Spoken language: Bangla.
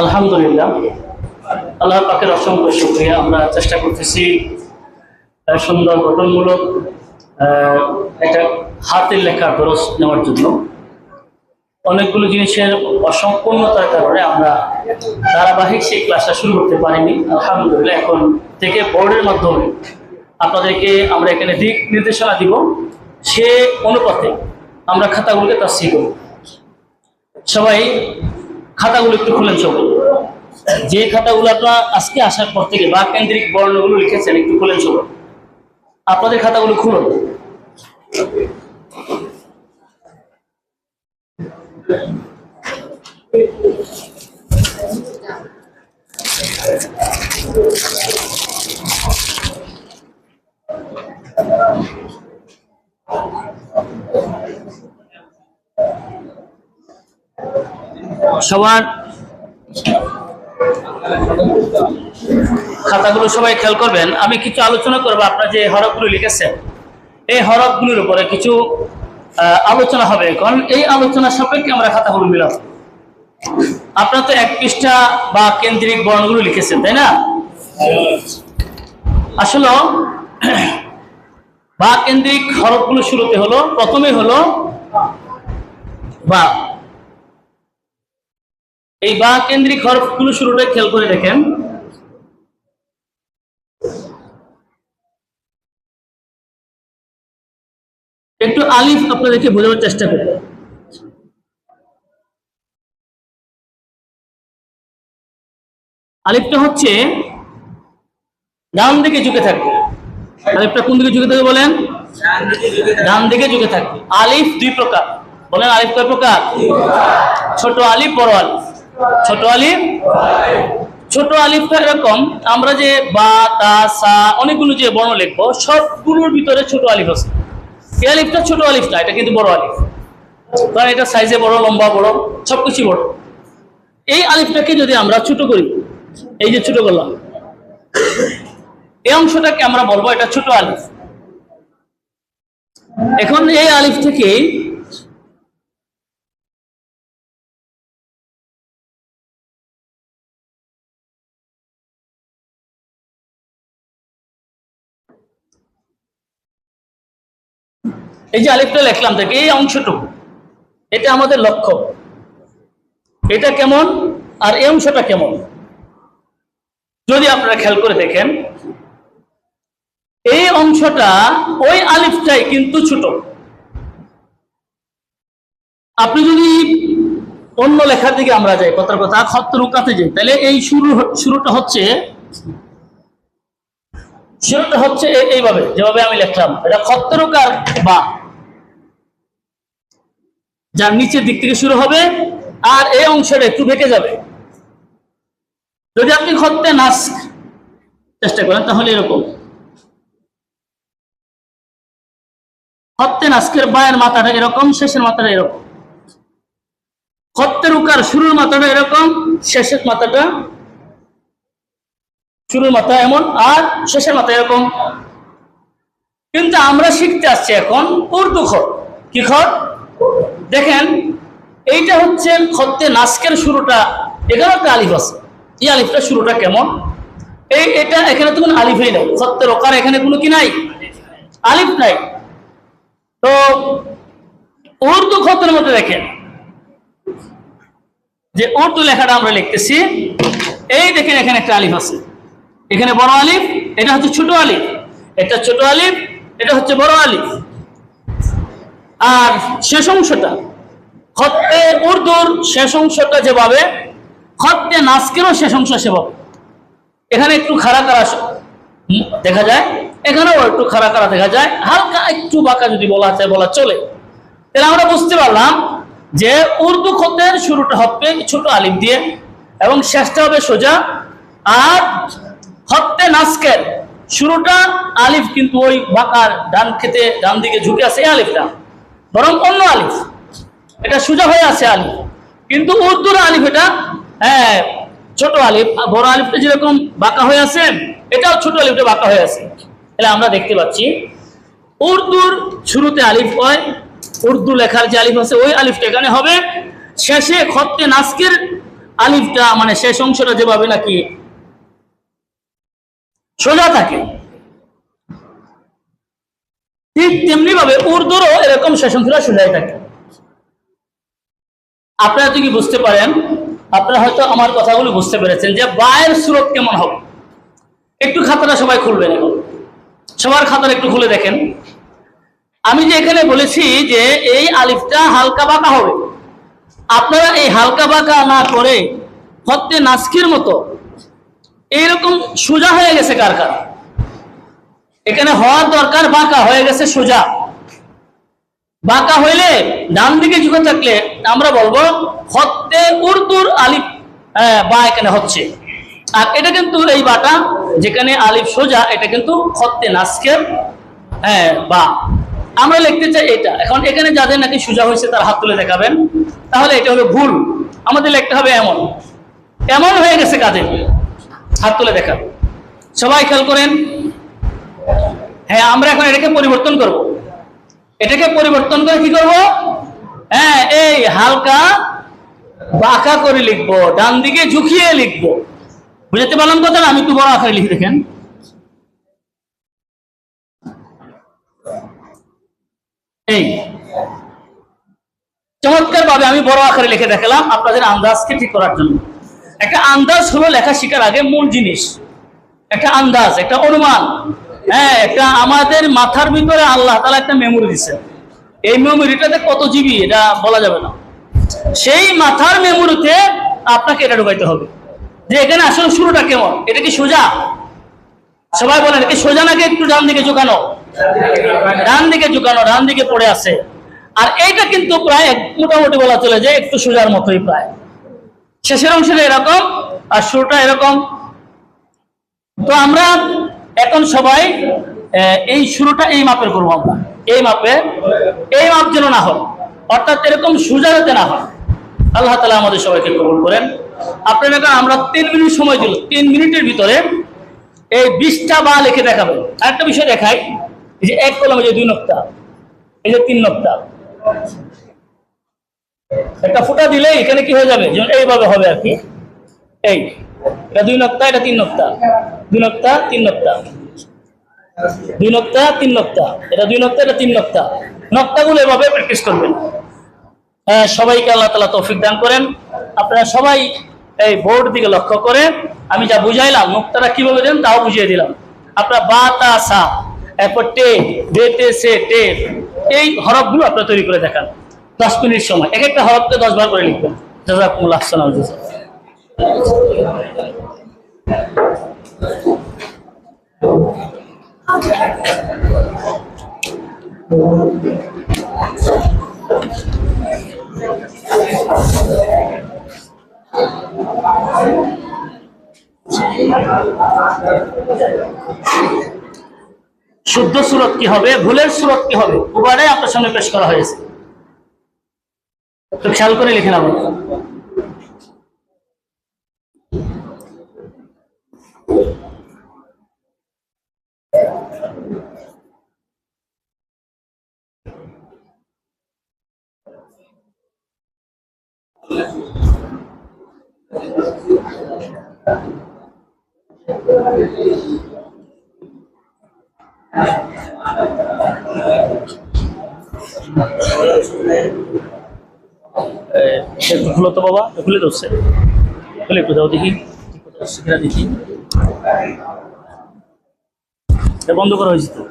আলহামদুলিল্লাহ। আল্লাহ পাকের অসংখ্য শুক্রিয়া। আমরা চেষ্টা করতেছি সুন্দর গঠনমূলক একটা হাতের লেখা খরচ নেওয়ার জন্য। অনেকগুলো জিনিসের অসম্পূর্ণতার কারণে আমরা ধারাবাহিক সেই ক্লাসটা শুরু করতে পারিনি। আলহামদুলিল্লাহ, এখন থেকে বোর্ডের মাধ্যমে আপনাদেরকে আমরা এখানে দিক নির্দেশনা দিব। সে অনুপাতে আমরা খাতাগুলোকে তাস্তি করব। সবাই খাতাগুলো একটু খুলেন চোখ। যে খাতাগুলো আপনারা আজকে আসার পর থেকে বা কেন্দ্রিক বর্ণগুলো লিখেছেন, একটু খুলেন চোখ। আপনাদের খাতাগুলো খুলুন। সবার খাতাগুলো সবাই খেয়াল করবেন। আমি কিছু আলোচনা করব, আপনারা যে হরফগুলো লিখেছেন। এই হরফগুলোর উপরে কিছু আলোচনা হবে। কারণ এই আলোচনা সাপেক্ষে আমরা খাতাগুলো মিলাব। আপনারা তো এক পৃষ্ঠা বা কেন্দ্রিক বর্ণগুলো লিখেছেন, তাই না? আসলে বা কেন্দ্রিক হরফগুলো শুরুতে হলো, প্রথমে হলো বা এই বা কেন্দ্রিক হরফগুলো শুরুটা খেয়াল করে দেখেন। একটু আলিফ আপনাদেরকে বোঝানোর চেষ্টা করব। আলিফটা হচ্ছে ডান দিকে ঝুঁকে থাকবে। আলিফটা কোন দিকে ঝুঁকে থাকবে বলেন? ডান দিকে ঝুঁকে থাকবে। আলিফ দুই প্রকার। বলেন আলিফ কয় প্রকার? ছোট আলিফ, বড় আলিফ। ছোট আলিফ? ছোট আলিফটা এরকম, আমরা যে বা, তা, সা, অনেকগুলো যে বর্ণ লিখব, সবগুলোর ভিতরে ছোট আলিফ আছে। এই আলিফটা ছোট আলিফ না, এটা কিন্তু বড় আলিফ। কারণ এটা সাইজে বড়, লম্বা বড় সবকিছু বড়। এই আলিফটাকে যদি আমরা ছোট করি, এই যে ছোট করলাম, এই অংশটাকে আমরা বলব এটা ছোট আলিফ। এখন এই আলিফ থেকে এই যে আলিফটা লিখলাম থেকে এই অংশটুকু, এটা আমাদের লক্ষ্য। এটা কেমন আর এই অংশটা কেমন? যদি আপনারা খেয়াল করে দেখেন, এই অংশটা ওই আলিফটাই কিন্তু ছোট। আপনি যদি অন্য লেখার দিকে আমরা যাই, কথার কথা খত্ত রুকাতে যাই, তাহলে এই শুরু, শুরুটা হচ্ছে শুরুটা হচ্ছে এইভাবে, যেভাবে আমি লেখলাম। এটা খত্ত রুকার বা। যার নিচের দিক থেকে শুরু হবে আর এই অংশটা একটু বেঁকে যাবে। যদি আপনি খত্তে নাস চেষ্টা করেন, তাহলে এরকম। খত্তে নাস্কের বায়ের মাথাটা এরকম, শেষের মাথাটা এরকম। খত্তের উকার শুরুর মাথাটা এরকম, শেষের মাথাটা শুরুর মাথা এমন, আর শেষের মাথা এরকম। কিন্তু আমরা শিখতে আসছি এখন উর্দু খত কি খত দেখেন, এইটা হচ্ছে খত্তে নাস্কের শুরুটা। এখানে একটা আলিফ আছে। এই আলিফটা শুরুটা কেমন? এই, এটা এখানে তো কোনো আলিফই নাই। খত্তের ওকার এখানে কোনো কি নাই? আলিফ নাই। তো, উর্দু খতের মধ্যে দেখেন। যে উর্দু লেখাটা আমরা লিখতেছি, এই দেখেন এখানে একটা আলিফ আছে। এখানে বড় আলিফ, এটা হচ্ছে ছোট আলিফ। এটা ছোট আলিফ, এটা হচ্ছে বড় আলিফ। আর শেষ অংশটা, খত্তে উর্দুর শেষ অংশটা যেভাবে, খত্তে নাস্কেরও শেষ অংশ সেভাবে। এখানে একটু খাড়া খাড়া দেখা যায়? এখানেও একটু খাড়া খাড়া দেখা যায়। হালকা একটু বাঁকা যদি বলা যায় বলা চলে। তাহলে আমরা বুঝতে পারলাম যে উর্দু খতের শুরুটা হবে ছোট আলিফ দিয়ে, এবং শেষটা হবে সোজা। আর খত্তে নাস্কের শুরুটা আলিফ, কিন্তু ওই বাঁকার ডান খেতে ডান দিকে ঝুঁকে আছে এই আলিফটা। বরং অন্য আলিফ। এটা সোজা হয়ে আছে আলিফ। কিন্তু উর্দুর আলিফ এটা হ্যাঁ ছোট আলিফ বড় আলিফটা যেরকম বাঁকা হয়ে আছে, এটাও ছোট আলিফটা বাঁকা হয়ে আছে। তাহলে আমরা দেখতে পাচ্ছি, উর্দুর শুরুতে আলিফ হয়, উর্দু লেখার যে আলিফ আছে, ওই আলিফটা এখানে হবে। শেষে খত্তে নাস্কের আলিফটা মানে শেষ অংশটা যেভাবে নাকি সোজা থাকে ঠিক তেমনি ভাবে উর্দুরও এরকম শেষ অংশটা সোজাই থাকে। আপনারা যদি বুঝতে পারেন? আপনারা হয়তো আমার কথাগুলো বুঝতে পেরেছেন যে বায়ের সুরত কেমন হবে? একটু খাতাটা সবাই খুলবেন এখন। সবার খাতাটা একটু খুলে দেখেন। আমি যে এখানে বলেছি যে এই আলিফটা হালকা বাঁকা হবে। আপনারা এই হালকা বাঁকা না করে হত্যে নাস্কির মতো এইরকম সোজা হয়ে গেছে কার কার? এখানে হওয়ার দরকার বাঁকা, হয়ে গেছে সোজা। বাঁকা হইলে ডান দিকে ঝুঁকে থাকলে? আমরা বলব হত্যে উর্দুর আলিফ বা এখানে হচ্ছে। আর এটা কিন্তু এই বাটা, যেখানে আলিফ সোজা, এটা কিন্তু হত্যে নাস্কের হ্যাঁ বা। আমরা লিখতে চাই এটা। এখন এখানে যাদের নাকি সোজা হয়েছে তার হাত তুলে দেখাবেন। তাহলে এটা হলো ভুল। আমাদের লিখতে হবে এমন। এমন হয়ে গেছে কাজে। হাত তুলে দেখাবেন সবাই খেয়াল করেন। হ্যাঁ আমরা এখন এটাকে পরিবর্তন করব। এটাকে পরিবর্তন করে কি করব? হ্যাঁ এই হালকা বাঁকা করে লিখব, ডান দিকে ঝুঁকিয়ে লিখব। বুঝতে পারলাম কথা আমি একটু বড় আকারে লিখে, দেখেন। এই চমৎকার ভাবে আমি বড় আকারে লিখে দেখালাম আপনাদের আন্দাজকে ঠিক করার জন্য। একটা আন্দাজ হলো লেখা শেখার আগে মূল জিনিস। একটা আন্দাজ, একটা অনুমান। হ্যাঁ আমাদের মাথার ভিতরে আল্লাহ তালা একটা মেমোরি দিছে। এই মেমোরিটাতে কত জিবি এটা বলা যাবে না। সেই মাথার মেমোরিতে আপনাকে এটা ঢুকাইতে হবে। যে এখানে আসলে শুরুটা কেমন? এটা কি সোজা? সবাই বলেন কি সোজা নাকি একটু ডান দিকে ঝুঁকানো? ডান দিকে ঝুঁকানো, ডান দিকে পড়ে আছে। আর এইটা কিন্তু প্রায় মোটামুটি বলা চলে যে একটু সোজার মতোই প্রায়। শেষের অংশটা এরকম, আর শুরুটা এরকম। তো আমরা এখন সবাই এই শুরুটা এই মাপের করব আমরা। এই মাপে, এই মাপ যেন না হয়, অর্থাৎ এরকম সোজা যাতে না হয়, আল্লাহ তালা আমাদের সবাইকে কবুল করেন। আপনার এখন আমরা তিন মিনিট সময় দিল তিন মিনিটের ভিতরে এই বিশটা বা লিখে দেখাবেন আরেকটা বিষয় দেখাই যে এক কলমে যে দুই নক্তা, এই যে তিন নক্তা। একটা ফুটা দিলে এখানে কি হয়ে যাবে? এইভাবে হবে আর কি। এই। এটা দুই নক্তা এটা তিন নক্তা। দুই নক্তা তিন নক্তা। দুই নক্তা তিন নক্তা। এটা দুই নক্তা এটা তিন নক্তা। নক্তাগুলো এভাবে প্র্যাকটিস করবেন। হ্যাঁ, সবাইকে আল্লাহ তালা তৌফিক দান করেন। আপনারা সবাই এই বোর্ড দিকে লক্ষ্য করে আমি যা বুঝাইলাম নোক্তাটা কীভাবে দেন তাও বুঝিয়ে দিলাম। আপনারা বা তা সা এরপর টে দে তে সে টে এই হরফগুলো আপনারা তৈরি করে দেখান। দশ মিনিট সময়। এক একটা হরফকে দশ বার করে লিখবেন। জাজাকুমুল্লাহ আসসালাম শুদ্ধ সুরত কি হবে? ভুলের সুরত কি হবে? উভয়টাই আপনার সামনে পেশ করা হয়েছে। তো খেয়াল করে লিখে নেব একটু খুলো তো বাবা খুলে দোষে খুলে দাও দেখি। সেটা দেখি। এটা বন্ধ করা হয়েছে তো?